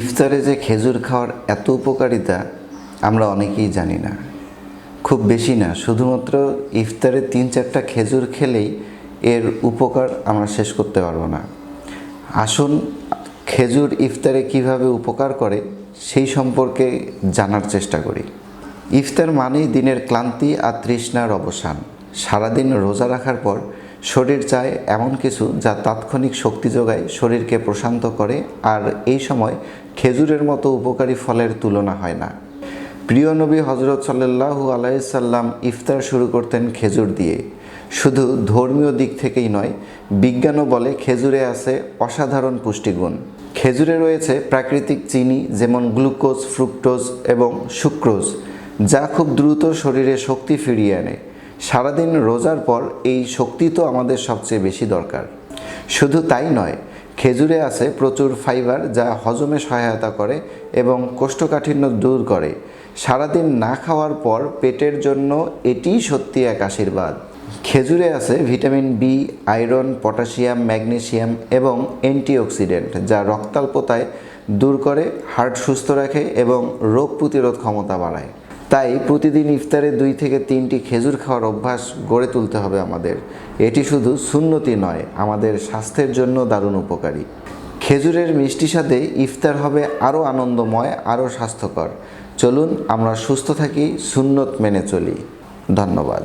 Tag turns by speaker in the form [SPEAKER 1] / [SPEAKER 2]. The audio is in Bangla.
[SPEAKER 1] ইফতারে যে খেজুর খাওয়ার এত উপকারিতা আমরা অনেকেই জানি না। খুব বেশি না, শুধুমাত্র ইফতারে তিন চারটা খেজুর খেলেই এর উপকার আমরা শেষ করতে পারব না। আসুন, খেজুর ইফতারে কীভাবে উপকার করে সেই সম্পর্কে জানার চেষ্টা করি। ইফতার মানেই দিনের ক্লান্তি আর তৃষ্ণার অবসান। সারাদিন রোজা রাখার পর শরীর চায় এমন কিছু যা তাৎক্ষণিক শক্তি যোগায় শরীরকে প্রশান্ত করে আর এই সময় খেজুরের মতো উপকারী ফলের তুলনা হয় না। প্রিয় নবী হজরত সাল্লাহু আলাইসাল্লাম ইফতার শুরু করতেন খেজুর দিয়ে। শুধু ধর্মীয় দিক থেকেই নয়, বিজ্ঞানও বলে খেজুরে আছে অসাধারণ পুষ্টিগুণ। খেজুরে রয়েছে প্রাকৃতিক চিনি যেমন গ্লুকোজ, ফ্রুক্টোজ এবং সুক্রোজ, যা খুব দ্রুত শরীরে শক্তি ফিরিয়ে আনে। সারাদিন রোজার পর এই শক্তি তো আমাদের সবচেয়ে বেশি দরকার। শুধু তাই নয়, খেজুরে আছে প্রচুর ফাইবার যা হজমে সহায়তা করে এবং কোষ্ঠকাঠিন্য দূর করে। সারাদিন না খাওয়ার পর পেটের জন্য এটিই সত্যি এক আশীর্বাদ। খেজুরে আছে vitamin B, iron, potassium magnesium এবং অ্যান্টিঅক্সিডেন্ট যা রক্তাল্পতায় দূর করে হার্ট সুস্থ রাখে এবং রোগ প্রতিরোধ ক্ষমতা বাড়ায়। তাই প্রতিদিন ইফতারে দুই থেকে তিনটি খেজুর খাওয়ার অভ্যাস গড়ে তুলতে হবে আমাদের। এটি শুধু সুন্নতি নয়, আমাদের স্বাস্থ্যের জন্য দারুণ উপকারী। খেজুরের মিষ্টি সাথে ইফতার হবে আরও আনন্দময়, আরও স্বাস্থ্যকর। চলুন আমরা সুস্থ থাকি, সুন্নত মেনে চলি। ধন্যবাদ।